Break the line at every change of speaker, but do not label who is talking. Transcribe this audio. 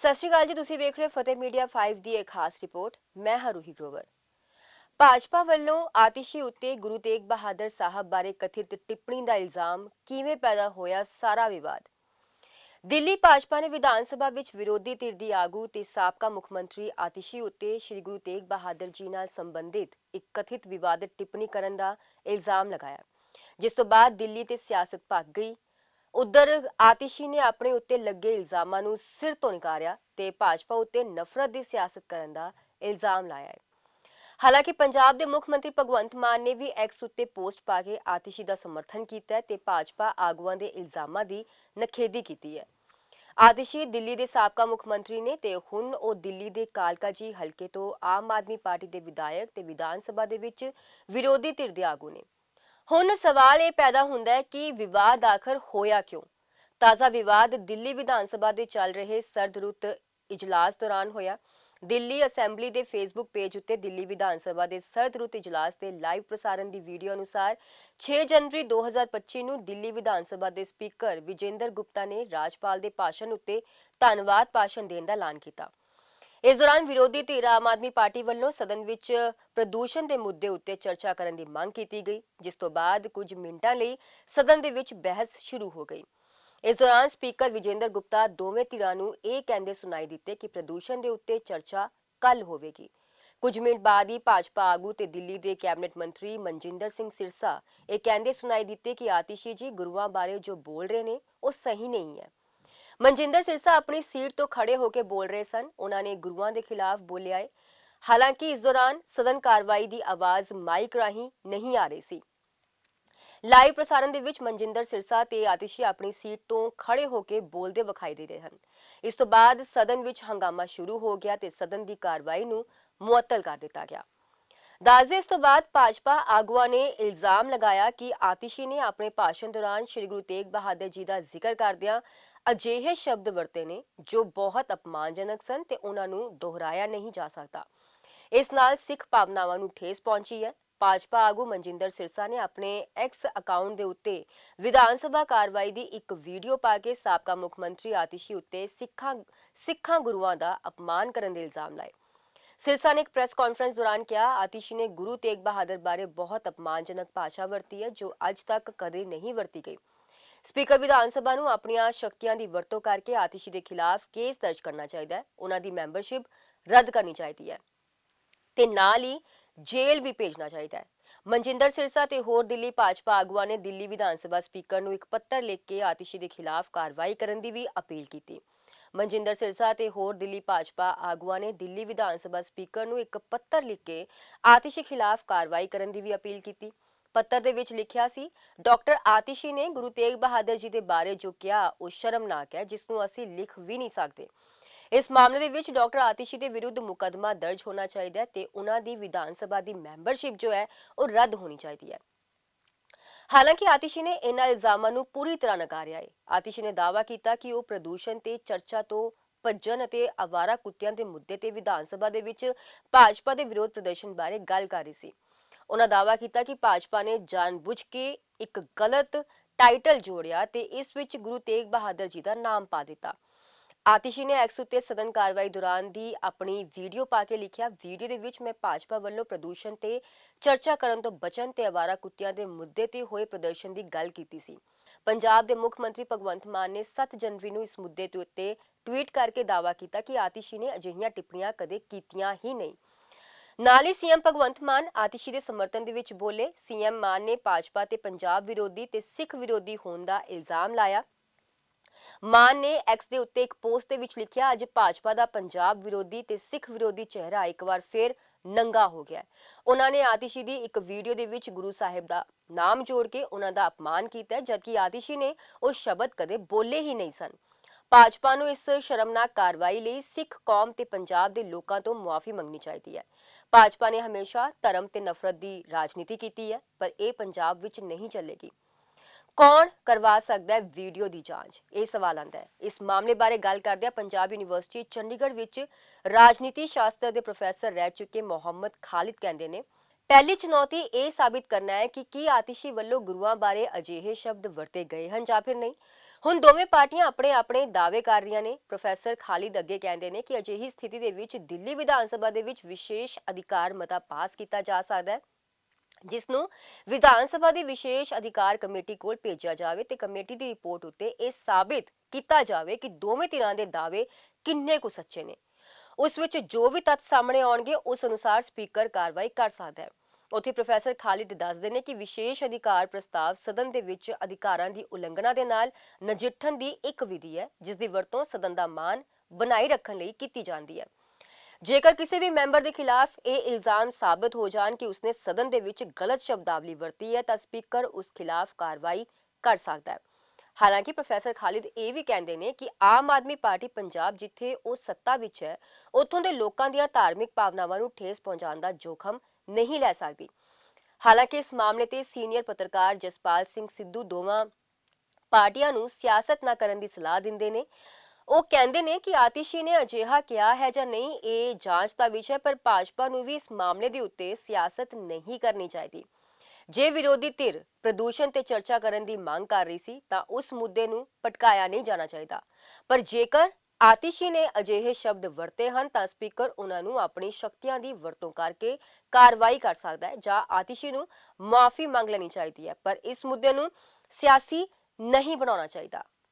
ਸਤਿ ਸ਼੍ਰੀ ਅਕਾਲ ਜੀ, ਤੁਸੀਂ ਵੇਖ ਰਹੇ ਫਤਿਹ ਮੀਡੀਆ 5 ਦੀ ਇੱਕ ਖਾਸ ਰਿਪੋਰਟ ਮੈਂ ਹਾਂ ਗਰੋਵਰ। ਭਾਜਪਾ ਵੱਲੋਂ ਆਤਿਸ਼ੀ ਉੱਤੇ ਗੁਰੂ ਤੇਗ ਬਹਾਦਰ ਸਾਹਿਬ ਬਾਰੇ ਕਥਿਤ ਟਿੱਪਣੀ ਦਾ ਇਲਜ਼ਾਮ ਕਿਵੇਂ ਪੈਦਾ ਹੋਇਆ, ਸਾਰਾ ਵਿਵਾਦ। ਦਿੱਲੀ ਭਾਜਪਾ ਨੇ ਵਿਧਾਨ ਸਭਾ ਵਿੱਚ ਵਿਰੋਧੀ ਧਿਰ ਦੀ ਆਗੂ ਤੇ ਸਾਬਕਾ ਮੁੱਖ ਮੰਤਰੀ ਆਤਿਸ਼ੀ ਉੱਤੇ ਸ੍ਰੀ ਗੁਰੂ ਤੇਗ ਬਹਾਦਰ ਜੀ ਨਾਲ ਸੰਬੰਧਿਤ ਇੱਕ ਕਥਿਤ ਵਿਵਾਦਤ ਟਿੱਪਣੀ ਕਰਨ ਦਾ ਇਲਜ਼ਾਮ ਲਗਾਇਆ, ਜਿਸ ਤੋਂ ਬਾਅਦ ਦਿੱਲੀ ਤੇ ਸਿਆਸਤ ਭੱਗ ਗਈ। ਉਧਰ ਆਤਿਸ਼ੀ ਨੇ ਆਪਣੇ ਉੱਤੇ ਲੱਗੇ ਇਲਜ਼ਾਮਾਂ ਨੂੰ ਸਿਰ ਤੋਂ ਨਕਾਰਿਆ ਤੇ ਭਾਜਪਾ ਉੱਤੇ ਨਫ਼ਰਤ ਦੀ ਸਿਆਸਤ ਕਰਨ ਦਾ ਇਲਜ਼ਾਮ ਲਾਇਆ ਹੈ। ਹਾਲਾਂਕਿ ਪੰਜਾਬ ਦੇ ਮੁੱਖ ਮੰਤਰੀ ਭਗਵੰਤ ਮਾਨ ਨੇ ਵੀ ਐਕਸ ਉੱਤੇ ਪੋਸਟ ਪਾ ਕੇ ਆਤਿਸ਼ੀ ਦਾ ਸਮਰਥਨ ਕੀਤਾ ਹੈ ਤੇ ਭਾਜਪਾ ਆਗੂਆਂ ਦੇ ਇਲਜ਼ਾਮਾਂ ਦੀ ਨਖੇਦੀ ਕੀਤੀ ਹੈ। ਆਤਿਸ਼ੀ ਦਿੱਲੀ ਦੇ ਸਾਬਕਾ ਮੁੱਖ ਮੰਤਰੀ ਨੇ ਤੇ ਹੁਣ ਉਹ ਦਿੱਲੀ ਦੇ ਕਾਲਕਾ ਜੀ ਹਲਕੇ ਤੋਂ ਆਮ ਆਦਮੀ ਪਾਰਟੀ ਦੇ ਵਿਧਾਇਕ ਤੇ ਵਿਧਾਨ ਸਭਾ ਦੇ ਵਿੱਚ ਵਿਰੋਧੀ ਧਿਰ ਦੇ ਆਗੂ ਨੇ। ਹੁਣ ਸਵਾਲ ਇਹ ਪੈਦਾ ਹੁੰਦਾ ਹੈ ਕਿ ਵਿਵਾਦ ਆਖਰ ਹੋਇਆ ਕਿਉਂ? ਤਾਜ਼ਾ ਵਿਵਾਦ ਦਿੱਲੀ ਵਿਧਾਨ ਸਭਾ ਦੇ ਚੱਲ ਰਹੇ ਸਰਦ ਰੁੱਤ ਇਜਲਾਸ ਦੌਰਾਨ ਹੋਇਆ। ਦਿੱਲੀ ਅਸੈਂਬਲੀ ਦੇ ਫੇਸਬੁੱਕ ਪੇਜ ਉੱਤੇ ਦਿੱਲੀ ਵਿਧਾਨ ਸਭਾ ਦੇ ਸਰਦ ਰੁੱਤ ਇਜਲਾਸ ਦੇ ਲਾਈਵ ਪ੍ਰਸਾਰਣ ਦੀ ਵੀਡੀਓ ਅਨੁਸਾਰ 6 ਜਨਵਰੀ 2025 ਨੂੰ ਦਿੱਲੀ ਵਿਧਾਨ ਸਭਾ ਦੇ ਸਪੀਕਰ ਵਿਜੇਂਦਰ ਗੁਪਤਾ ਨੇ ਰਾਜਪਾਲ ਦੇ ਭਾਸ਼ਣ ਉੱਤੇ ਧੰਨਵਾਦ ਭਾਸ਼ਣ ਦੇਣ ਦਾ ਐਲਾਨ ਕੀਤਾ। ਇਸ ਦੌਰਾਨ ਵਿਰੋਧੀ ਧਿਰ ਆਮ ਆਦਮੀ ਪਾਰਟੀ ਵੱਲੋਂ ਸਦਨ ਵਿੱਚ ਪ੍ਰਦੂਸ਼ਣ ਦੇ ਮੁੱਦੇ ਉੱਤੇ ਚਰਚਾ ਕਰਨ ਦੀ ਮੰਗ ਕੀਤੀ ਗਈ, ਜਿਸ ਤੋਂ ਬਾਅਦ ਕੁਝ ਮਿੰਟਾਂ ਲਈ ਸਦਨ ਦੇ ਵਿੱਚ ਬਹਿਸ ਸ਼ੁਰੂ ਹੋ ਗਈ। ਇਸ ਦੌਰਾਨ ਸਪੀਕਰ ਵਿਜੇਂਦਰ ਗੁਪਤਾ ਦੋਵੇਂ ਧਿਰਾਂ ਨੂੰ ਇਹ ਕਹਿੰਦੇ ਸੁਣਾਈ ਦਿੱਤੇ ਕਿ ਪ੍ਰਦੂਸ਼ਣ ਦੇ ਉੱਤੇ ਚਰਚਾ ਕੱਲ ਹੋਵੇਗੀ। ਕੁਝ ਮਿੰਟ ਬਾਅਦ ਹੀ ਭਾਜਪਾ ਆਗੂ ਤੇ ਦਿੱਲੀ ਦੇ ਕੈਬਨਿਟ ਮੰਤਰੀ ਮਨਜਿੰਦਰ ਸਿੰਘ ਸਿਰਸਾ ਇਹ ਕਹਿੰਦੇ ਸੁਣਾਈ ਦਿੱਤੇ ਕਿ ਆਤਿਸ਼ੀ ਜੀ ਗੁਰੂਆਂ ਬਾਰੇ ਜੋ ਬੋਲ ਰਹੇ ਨੇ, ਉਹ ਸਹੀ ਨਹੀਂ ਹੈ। ਮਨਜਿੰਦਰ ਸਿਰਸਾ ਆਪਣੀ ਸੀਟ ਤੋਂ ਖੜੇ ਹੋ ਕੇ ਬੋਲ ਰਹੇ ਸਨ। ਉਹਨਾਂ ਨੇ ਗੁਰੂਆਂ ਦੇ ਖਿਲਾਫ ਬੋਲਿਆ ਹੈ ਹਾਲਾਂਕਿ ਇਸ ਦੌਰਾਨ ਸਦਨ ਕਾਰਵਾਈ ਦੀ ਆਵਾਜ਼ ਮਾਈਕ ਰਾਹੀਂ ਨਹੀਂ ਆ ਰਹੀ ਸੀ। ਲਾਈਵ ਪ੍ਰਸਾਰਣ ਦੇ ਵਿੱਚ ਮਨਜਿੰਦਰ ਸਿਰਸਾ ਤੇ ਆਤਿਸ਼ੀ ਆਪਣੀ ਸੀਟ ਤੋਂ ਖੜੇ ਹੋ ਕੇ ਬੋਲਦੇ ਵਿਖਾਈ ਦੇ ਰਹੇ ਹਨ। ਇਸ ਤੋਂ ਬਾਅਦ ਸਦਨ ਵਿੱਚ ਹੰਗਾਮਾ ਸ਼ੁਰੂ ਹੋ ਗਿਆ ਤੇ ਸਦਨ ਦੀ ਕਾਰਵਾਈ ਨੂੰ ਮੁਅੱਤਲ ਕਰ ਦਿੱਤਾ ਗਿਆ। ਦੱਸਦੇ ਇਸ ਤੋਂ ਬਾਅਦ ਭਾਜਪਾ ਆਗੂਆਂ ਨੇ ਇਲਜ਼ਾਮ ਲਗਾਇਆ ਕਿ ਆਤਿਸ਼ੀ ਨੇ ਆਪਣੇ ਭਾਸ਼ਣ ਦੌਰਾਨ ਸ੍ਰੀ ਗੁਰੂ ਤੇਗ ਬਹਾਦਰ ਜੀ ਦਾ ਜ਼ਿਕਰ ਕਰਦਿਆਂ ਅਜਿਹੇ ਸ਼ਬਦ ਵਰਤੇ ਨੇ ਜੋ ਬਹੁਤ ਅਪਮਾਨਜਨਕ ਸਨ ਤੇ ਉਹਨਾਂ ਨੂੰ ਦੁਹਰਾਇਆ ਨਹੀਂ ਜਾ ਸਕਦਾ। ਇਸ ਨਾਲ ਸਿੱਖ ਭਾਵਨਾਵਾਂ ਨੂੰ ਠੇਸ ਪਹੁੰਚੀ ਹੈ। ਭਾਜਪਾ ਆਗੂ ਮਨਜਿੰਦਰ ਸਿਰਸਾ ਨੇ ਆਪਣੇ ਐਕਸ ਅਕਾਊਂਟ ਦੇ ਉੱਤੇ ਵਿਧਾਨ ਸਭਾ ਕਾਰਵਾਈ ਦੀ ਇੱਕ ਵੀਡੀਓ ਪਾ ਕੇ ਸਾਬਕਾ ਮੁੱਖ ਮੰਤਰੀ ਆਤਿਸ਼ੀ ਉੱਤੇ ਸਿੱਖਾਂ ਸਿੱਖਾਂ ਗੁਰੂਆਂ ਦਾ ਅਪਮਾਨ ਕਰਨ ਦੇ ਇਲਜ਼ਾਮ ਲਾਏ। ਸਿਰਸਾ ਨੇ ਇੱਕ ਪ੍ਰੈਸ ਕਾਨਫਰੰਸ ਦੌਰਾਨ ਕਿਹਾ, ਆਤਿਸ਼ੀ ਨੇ ਗੁਰੂ ਤੇਗ ਬਹਾਦਰ ਬਾਰੇ ਬਹੁਤ ਅਪਮਾਨਜਨਕ ਭਾਸ਼ਾ ਵਰਤੀ ਹੈ, ਜੋ ਅੱਜ ਤੱਕ ਕਦੇ ਨਹੀਂ ਵਰਤੀ ਗਈ। ਸਪੀਕਰ ਵਿਧਾਨ ਸਭਾ ਨੂੰ ਆਪਣੀਆਂ ਸ਼ਕਤੀਆਂ ਦੀ ਵਰਤੋਂ ਕਰਕੇ ਆਤਿਸ਼ੀ ਦੇ ਖਿਲਾਫ ਕੇਸ ਦਰਜ ਕਰਨਾ ਚਾਹੀਦਾ ਹੈ। ਉਹਨਾਂ ਦੀ ਮੈਂਬਰਸ਼ਿਪ ਰੱਦ ਕਰਨੀ ਚਾਹੀਦੀ ਹੈ ਤੇ ਨਾਲ ਹੀ ਜੇਲ੍ਹ ਵੀ ਭੇਜਣਾ ਚਾਹੀਦਾ ਹੈ। ਮਨਜਿੰਦਰ ਸਿਰਸਾ ਤੇ ਹੋਰ ਦਿੱਲੀ ਭਾਜਪਾ ਆਗੂਆਂ ਨੇ ਦਿੱਲੀ ਵਿਧਾਨ ਸਭਾ ਸਪੀਕਰ ਨੂੰ ਇੱਕ ਪੱਤਰ ਲਿਖ ਕੇ ਆਤਿਸ਼ੀ ਦੇ ਖਿਲਾਫ ਕਾਰਵਾਈ ਕਰਨ ਦੀ ਵੀ ਅਪੀਲ ਕੀਤੀ। ਮਨਜਿੰਦਰ ਸਿਰਸਾ ਤੇ ਹੋਰ ਦਿੱਲੀ ਭਾਜਪਾ ਆਗੂਆਂ ਨੇ ਦਿੱਲੀ ਵਿਧਾਨ ਸਭਾ ਸਪੀਕਰ ਨੂੰ ਇੱਕ ਪੱਤਰ ਲਿਖ ਕੇ ਆਤਿਸ਼ੀ ਖਿਲਾਫ ਕਾਰਵਾਈ ਕਰਨ ਦੀ ਵੀ ਅਪੀਲ ਕੀਤੀ। ਪੱਤਰ ਦੇ ਵਿੱਚ ਲਿਖਿਆ ਸੀ, ਡਾਕਟਰ ਆਤਿਸ਼ੀ ਨੇ ਗੁਰੂ ਤੇਗ ਬਹਾਦਰ ਜੀ ਦੇ ਬਾਰੇ ਜੋ ਕਿਹਾ, ਉਹ ਸ਼ਰਮਨਾਕ ਹੈ, ਜਿਸ ਨੂੰ ਅਸੀਂ ਲਿਖ ਵੀ ਨਹੀਂ ਸਕਦੇ। ਇਸ ਮਾਮਲੇ ਦੇ ਵਿੱਚ ਡਾਕਟਰ ਆਤਿਸ਼ੀ ਦੇ ਵਿਰੁੱਧ ਮੁਕੱਦਮਾ ਦਰਜ ਹੋਣਾ ਚਾਹੀਦਾ ਹੈ ਤੇ ਉਹਨਾਂ ਦੀ ਵਿਧਾਨ ਸਭਾ ਦੀ ਮੈਂਬਰਸ਼ਿਪ ਜੋ ਹੈ, ਉਹ ਰੱਦ ਹੋਣੀ ਚਾਹੀਦੀ ਹੈ। ਹਾਲਾਂਕਿ ਆਤਿਸ਼ੀ ਨੇ ਇਹਨਾਂ ਇਲਜ਼ਾਮਾਂ ਨੂੰ ਪੂਰੀ ਤਰ੍ਹਾਂ ਨਕਾਰਿਆ ਹੈ। ਆਤਿਸ਼ੀ ਨੇ ਦਾਅਵਾ ਕੀਤਾ ਕਿ ਉਹ ਪ੍ਰਦੂਸ਼ਣ ਤੇ ਚਰਚਾ ਤੋਂ ਭੱਜਣ ਅਤੇ ਆਵਾਰਾ ਕੁੱਤਿਆਂ ਦੇ ਮੁੱਦੇ ਤੇ ਵਿਧਾਨ ਸਭਾ ਦੇ ਵਿੱਚ ਭਾਜਪਾ ਦੇ ਵਿਰੋਧ ਪ੍ਰਦਰਸ਼ਨ ਬਾਰੇ ਗੱਲ ਕਰ ਰਹੀ ਸੀ। ਉਹਨਾਂ ਦਾਅਵਾ ਕੀਤਾ ਕਿ ਭਾਜਪਾ ਨੇ ਜਾਣਬੁੱਝ ਕੇ ਇੱਕ ਗਲਤ ਟਾਈਟਲ ਜੋੜਿਆ ਤੇ ਇਸ ਵਿੱਚ ਗੁਰੂ ਤੇਗ ਬਹਾਦਰ ਜੀ ਦਾ ਨਾਮ ਪਾ ਦਿੱਤਾ। ਆਤਿਸ਼ੀ ਨੇ ਐਕਸ ਉੱਤੇ ਸਦਨ ਕਾਰਵਾਈ ਦੌਰਾਨ ਦੀ ਆਪਣੀ ਵੀਡੀਓ ਪਾ ਕੇ ਲਿਖਿਆ, ਵੀਡੀਓ ਦੇ ਵਿੱਚ ਮੈਂ ਭਾਜਪਾ ਵੱਲੋਂ ਪ੍ਰਦੂਸ਼ਣ ਤੇ ਚਰਚਾ ਕਰਨ ਤੋਂ ਬਚਣ ਤੇ ਆਵਾਰਾ ਕੁੱਤਿਆਂ ਦੇ ਮੁੱਦੇ ਤੇ ਹੋਏ ਪ੍ਰਦਰਸ਼ਨ ਦੀ ਗੱਲ ਕੀਤੀ ਸੀ। ਪੰਜਾਬ ਦੇ ਮੁੱਖ ਮੰਤਰੀ ਭਗਵੰਤ ਮਾਨ ਨੇ 7 ਜਨਵਰੀ ਨੂੰ ਇਸ ਮੁੱਦੇ ਤੇ ਉੱਤੇ ਟਵੀਟ ਕਰਕੇ ਦਾਅਵਾ ਕੀਤਾ ਕਿ ਆਤਿਸ਼ੀ ਨੇ ਅਜਿਹੀਆਂ ਟਿੱਪਣੀਆਂ ਕਦੇ ਕੀਤੀਆਂ ਹੀ ਨਹੀਂ। ਨਾਲ ਹੀ ਸੀਐਮ ਭਗਵੰਤ ਮਾਨ ਆਤਿਸ਼ੀ ਦੇ ਸਮਰਥਨ ਦੇ ਵਿੱਚ ਬੋਲੇ, ਸੀਐਮ ਮਾਨ ਨੇ ਭਾਜਪਾ ਤੇ ਪੰਜਾਬ ਵਿਰੋਧੀ ਤੇ ਸਿੱਖ ਵਿਰੋਧੀ ਹੋਣ ਦਾ ਇਲਜ਼ਾਮ ਲਾਇਆ। ਮਾਨ ਨੇ ਐਕਸ ਦੇ ਉੱਤੇ ਇੱਕ ਪੋਸਟ ਦੇ ਵਿੱਚ ਲਿਖਿਆ, ਅੱਜ ਭਾਜਪਾ ਦਾ ਪੰਜਾਬ ਵਿਰੋਧੀ ਤੇ ਸਿੱਖ ਵਿਰੋਧੀ ਚਿਹਰਾ ਇੱਕ ਵਾਰ ਫੇਰ ਨੰਗਾ ਹੋ ਗਿਆ। ਉਹਨਾਂ ਨੇ ਆਤਿਸ਼ੀ ਦੀ ਇੱਕ ਵੀਡੀਓ ਦੇ ਵਿੱਚ ਗੁਰੂ ਸਾਹਿਬ ਦਾ ਨਾਮ ਜੋੜ ਕੇ ਉਹਨਾਂ ਦਾ ਅਪਮਾਨ ਕੀਤਾ, ਜਦਕਿ ਆਤਿਸ਼ੀ ਨੇ ਉਹ ਸ਼ਬਦ ਕਦੇ ਬੋਲੇ ਹੀ ਨਹੀਂ ਸਨ। ਭਾਜਪਾ ਨੂੰ ਇਸ ਸ਼ਰਮਨਾਕ ਕਾਰਵਾਈ ਲਈ ਸਿੱਖ ਕੌਮ ਤੇ ਪੰਜਾਬ ਦੇ ਲੋਕਾਂ ਤੋਂ ਮੁਆਫੀ ਮੰਗਣੀ ਚਾਹੀਦੀ ਹੈ। ਭਾਜਪਾ ਨੇ ਹਮੇਸ਼ਾ ਧਰਮ ਤੇ ਨਫ਼ਰਤ ਦੀ ਰਾਜਨੀਤੀ ਕੀਤੀ ਹੈ, ਪਰ ਇਹ ਪੰਜਾਬ ਵਿੱਚ ਨਹੀਂ ਚੱਲੇਗੀ। ਕੌਣ ਕਰਵਾ ਸਕਦਾ ਹੈ ਵੀਡੀਓ ਦੀ ਜਾਂਚ? ਇਹ ਸਵਾਲ ਆਂਦਾ ਹੈ। ਇਸ ਮਾਮਲੇ ਬਾਰੇ ਗੱਲ ਕਰਦਿਆਂ ਪੰਜਾਬ ਯੂਨੀਵਰਸਿਟੀ ਚੰਡੀਗੜ੍ਹ ਵਿੱਚ ਰਾਜਨੀਤੀ ਸ਼ਾਸਤਰ ਦੇ ਪ੍ਰੋਫੈਸਰ ਰਹਿ ਚੁੱਕੇ ਮੁਹੰਮਦ ਖਾਲਿਦ ਕਹਿੰਦੇ ਨੇ, ਪਹਿਲੀ ਚੁਣੌਤੀ ਇਹ ਸਾਬਿਤ ਕਰਨਾ ਹੈ ਕਿ ਕੀ ਆਤਿਸ਼ੀ ਵੱਲੋਂ ਗੁਰੂਆਂ ਬਾਰੇ ਅਜਿਹੇ ਸ਼ਬਦ ਵਰਤੇ ਗਏ ਹਨ ਜਾਂ ਫਿਰ ਨਹੀਂ? ਹੁਣ ਦੋਵੇਂ ਪਾਰਟੀਆਂ ਆਪਣੇ ਆਪਣੇ ਦਾਅਵੇ ਕਰ ਰਹੀਆਂ ਨੇ। ਪ੍ਰੋਫੈਸਰ ਖਾਲਿਦ ਅੱਗੇ ਕਹਿੰਦੇ ਨੇ ਕਿ ਅਜਿਹੀ ਸਥਿਤੀ ਦੇ ਵਿੱਚ ਦਿੱਲੀ ਵਿਧਾਨ ਸਭਾ ਦੇ ਵਿੱਚ ਵਿਸ਼ੇਸ਼ ਅਧਿਕਾਰ ਮਤਾ ਪਾਸ ਕੀਤਾ ਜਾ ਸਕਦਾ ਹੈ, ਜਿਸ ਨੂੰ ਵਿਧਾਨ ਸਭਾ ਦੀ ਵਿਸ਼ੇਸ਼ ਅਧਿਕਾਰ ਕਮੇਟੀ ਕੋਲ ਭੇਜਿਆ ਜਾਵੇ ਤੇ ਕਮੇਟੀ ਦੀ ਰਿਪੋਰਟ ਉੱਤੇ ਇਹ ਸਾਬਿਤ ਕੀਤਾ ਜਾਵੇ ਕਿ ਦੋਵੇਂ ਧਿਰਾਂ ਦੇ ਦਾਅਵੇ ਕਿੰਨੇ ਕੁ ਸੱਚੇ ਨੇ। ਉਸ ਵਿੱਚ ਜੋ ਵੀ ਤੱਥ ਸਾਹਮਣੇ ਆਉਣਗੇ, ਉਸ ਅਨੁਸਾਰ ਸਪੀਕਰ ਕਾਰਵਾਈ ਕਰ ਸਕਦਾ ਹੈ। ਉੱਥੇ ਪ੍ਰੋਫੈਸਰ ਖਾਲਿਦ ਦੱਸਦੇ ਨੇ ਕਿ ਵਿਸ਼ੇਸ਼ ਅਧਿਕਾਰ ਪ੍ਰਸਤਾਵ ਸਦਨ ਦੇ ਵਿੱਚ ਅਧਿਕਾਰਾਂ ਦੀ ਉਲੰਘਣਾ ਦੇ ਨਾਲ ਨਜਿੱਠਣ ਦੀ ਇੱਕ ਵਿਧੀ ਹੈ, ਜਿਸ ਦੀ ਵਰਤੋਂ ਸਦਨ ਦਾ ਮਾਨ ਬਣਾਈ ਰੱਖਣ ਲਈ ਕੀਤੀ ਜਾਂਦੀ ਹੈ। ਜੇਕਰ ਕਿਸੇ ਵੀ ਮੈਂਬਰ ਦੇ ਖਿਲਾਫ ਇਹ ਇਲਜ਼ਾਮ ਸਾਬਤ ਹੋ ਜਾਣ ਕਿ ਉਸਨੇ ਸਦਨ ਦੇ ਵਿੱਚ ਗਲਤ ਸ਼ਬਦਾਵਲੀ ਵਰਤੀ ਹੈ, ਤਾਂ ਸਪੀਕਰ ਉਸ ਖਿਲਾਫ ਕਾਰਵਾਈ ਕਰ ਸਕਦਾ ਹੈ। ਹਾਲਾਂਕਿ ਪ੍ਰੋਫੈਸਰ ਖਾਲਿਦ ਇਹ ਵੀ ਕਹਿੰਦੇ ਨੇ ਕਿ ਆਮ ਆਦਮੀ ਪਾਰਟੀ ਪੰਜਾਬ ਜਿੱਥੇ ਉਹ ਸੱਤਾ ਵਿੱਚ ਹੈ, ਉੱਥੋਂ ਦੇ ਲੋਕਾਂ ਦੀਆਂ ਧਾਰਮਿਕ ਭਾਵਨਾਵਾਂ ਨੂੰ ਠੇਸ ਪਹੁੰਚਾਉਣ ਦਾ ਜੋਖਮ ਨਹੀਂ ਲੈ ਸਕਦੀ। ਹਾਲਾਂਕਿ ਇਸ ਮਾਮਲੇ ਤੇ ਸੀਨੀਅਰ ਪੱਤਰਕਾਰ ਜਸਪਾਲ ਸਿੰਘ ਸਿੱਧੂ ਦੋਵਾਂ ਪਾਰਟੀਆਂ ਨੂੰ ਸਿਆਸਤ ਨਾ ਕਰਨ ਦੀ ਸਲਾਹ ਦਿੰਦੇ ਨੇ। ਉਹ ਕਹਿੰਦੇ ਨੇ ਕਿ ਆਤਿਸ਼ੀ ਨੇ ਅਜਿਹਾ ਕਿਹਾ ਹੈ ਜਾਂ ਨਹੀਂ, ਇਹ ਜਾਂਚ ਦਾ ਵਿਸ਼ਾ ਹੈ, ਪਰ ਭਾਜਪਾ ਨੂੰ ਵੀ ਇਸ ਮਾਮਲੇ ਦੇ ਉੱਤੇ ਸਿਆਸਤ ਨਹੀਂ ਕਰਨੀ ਚਾਹੀਦੀ। ਜੇ ਵਿਰੋਧੀ ਧਿਰ ਪ੍ਰਦੂਸ਼ਣ ਤੇ ਚਰਚਾ ਕਰਨ ਦੀ ਮੰਗ ਕਰ ਰਹੀ ਸੀ, ਤਾਂ ਉਸ ਮੁੱਦੇ ਨੂੰ ਪਟਕਾਇਆ ਨਹੀਂ ਜਾਣਾ ਚਾਹੀਦਾ। ਪਰ ਜੇਕਰ ਆਤਿਸ਼ੀ ਨੇ ਅਜਿਹੇ ਸ਼ਬਦ ਵਰਤੇ ਹਨ ਤਾਂ ਸਪੀਕਰ ਉਹਨਾਂ ਨੂੰ ਆਪਣੀ ਸ਼ਕਤੀਆਂ ਦੀ ਵਰਤੋਂ ਕਰਕੇ ਕਾਰਵਾਈ ਕਰ ਸਕਦਾ ਹੈ ਜਾਂ ਆਤਿਸ਼ੀ ਨੂੰ ਮਾਫੀ ਮੰਗ ਲੈਣੀ ਚਾਹੀਦੀ ਹੈ, ਪਰ ਇਸ ਮੁੱਦੇ ਨੂੰ ਸਿਆਸੀ ਨਹੀਂ ਬਣਾਉਣਾ ਚਾਹੀਦਾ।